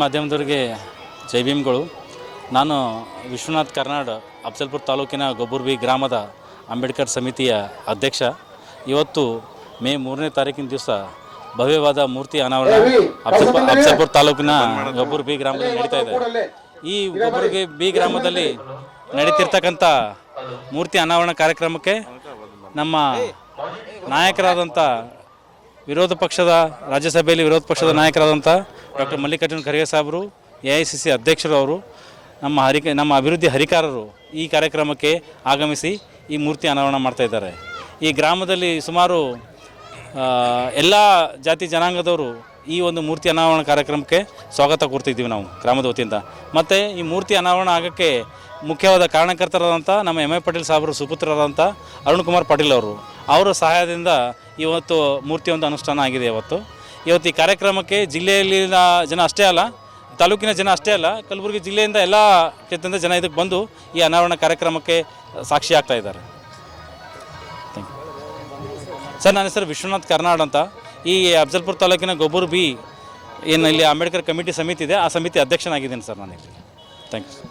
ಮಾಧ್ಯಮದವರಿಗೆ ಜೈ ಭೀಮ್ಗಳು. ನಾನು ವಿಶ್ವನಾಥ್ ಕರ್ನಾಡ್ ಅಫ್ಸಲ್ಪುರ್ ತಾಲೂಕಿನ ಗೊಬ್ಬುರ್ಬಿ ಗ್ರಾಮದ ಅಂಬೇಡ್ಕರ್ ಸಮಿತಿಯ ಅಧ್ಯಕ್ಷ. ಇವತ್ತು ಮೇ ಮೂರನೇ ತಾರೀಕಿನ ದಿವಸ ಭವ್ಯವಾದ ಮೂರ್ತಿ ಅನಾವರಣ ಅಫ್ಸಲ್ಪುರ್ ಅಫ್ಸಲ್ಪುರ್ ತಾಲೂಕಿನ ಗೊಬ್ಬುರ್ಬಿ ಗ್ರಾಮದಲ್ಲಿ ನಡೀತಾ ಇದೆ. ಈ ಗೊಬ್ಬುರ್ಬಿ ಬಿ ಗ್ರಾಮದಲ್ಲಿ ನಡೀತಿರ್ತಕ್ಕಂಥ ಮೂರ್ತಿ ಅನಾವರಣ ಕಾರ್ಯಕ್ರಮಕ್ಕೆ ನಮ್ಮ ನಾಯಕರಾದಂಥ ವಿರೋಧ ಪಕ್ಷದ ರಾಜ್ಯಸಭೆಯಲ್ಲಿ ವಿರೋಧ ಪಕ್ಷದ ನಾಯಕರಾದಂಥ ಡಾಕ್ಟರ್ ಮಲ್ಲಿಕಾರ್ಜುನ ಖರ್ಗೆ ಸಾಹೇಬರು ಎ ಐ ಸಿ ಸಿ ಅಧ್ಯಕ್ಷರು ಅವರು ನಮ್ಮ ಹರಿಕ, ನಮ್ಮ ಅಭಿವೃದ್ಧಿ ಹರಿಕಾರರು ಈ ಕಾರ್ಯಕ್ರಮಕ್ಕೆ ಆಗಮಿಸಿ ಈ ಮೂರ್ತಿ ಅನಾವರಣ ಮಾಡ್ತಾ ಇದ್ದಾರೆ. ಈ ಗ್ರಾಮದಲ್ಲಿ ಸುಮಾರು ಎಲ್ಲ ಜಾತಿ ಜನಾಂಗದವರು ಈ ಒಂದು ಮೂರ್ತಿ ಅನಾವರಣ ಕಾರ್ಯಕ್ರಮಕ್ಕೆ ಸ್ವಾಗತ ಕೊಡ್ತಿದ್ದೀವಿ ನಾವು ಗ್ರಾಮದ ವತಿಯಿಂದ. ಮತ್ತು ಈ ಮೂರ್ತಿ ಅನಾವರಣ ಆಗೋಕ್ಕೆ ಮುಖ್ಯವಾದ ಕಾರಣಕರ್ತರಾದಂಥ ನಮ್ಮ ಎಂ ಎ ಪಾಟೀಲ್ ಸಾಹೇಬರು ಸುಪುತ್ರರಾದಂಥ ಅರುಣ್ ಕುಮಾರ್ ಪಾಟೀಲ್ ಅವರು, ಅವರ ಸಹಾಯದಿಂದ ಇವತ್ತು ಮೂರ್ತಿ ಒಂದು ಅನುಷ್ಠಾನ ಆಗಿದೆ ಇವತ್ತು ಇವತ್ತು ಈ ಕಾರ್ಯಕ್ರಮಕ್ಕೆ ಜಿಲ್ಲೆಯಲ್ಲಿನ ಜನ ಅಷ್ಟೇ ಅಲ್ಲ, ತಾಲೂಕಿನ ಜನ ಅಷ್ಟೇ ಅಲ್ಲ, ಕಲಬುರಗಿ ಜಿಲ್ಲೆಯಿಂದ ಎಲ್ಲ ಕ್ಷೇತ್ರದಿಂದ ಜನ ಇದಕ್ಕೆ ಬಂದು ಈ ಅನಾವರಣ ಕಾರ್ಯಕ್ರಮಕ್ಕೆ ಸಾಕ್ಷಿ ಆಗ್ತಾ ಇದ್ದಾರೆ. ಸರ್, ನನ್ನ ಹೆಸರು ವಿಶ್ವನಾಥ್ ಕರ್ನಾಡ್ ಅಂತ. ಈ ಅಫ್ಜಲ್ಪುರ ತಾಲೂಕಿನ ಗೊಬ್ಬರು ಬಿ ಇಲ್ಲಿ ಅಂಬೇಡ್ಕರ್ ಕಮಿಟಿ ಸಮಿತಿ ಇದೆ, ಆ ಸಮಿತಿ ಅಧ್ಯಕ್ಷನಾಗಿದ್ದೀನಿ ಸರ್ ನಾನು ಇಲ್ಲಿ ಥ್ಯಾಂಕ್ ಯು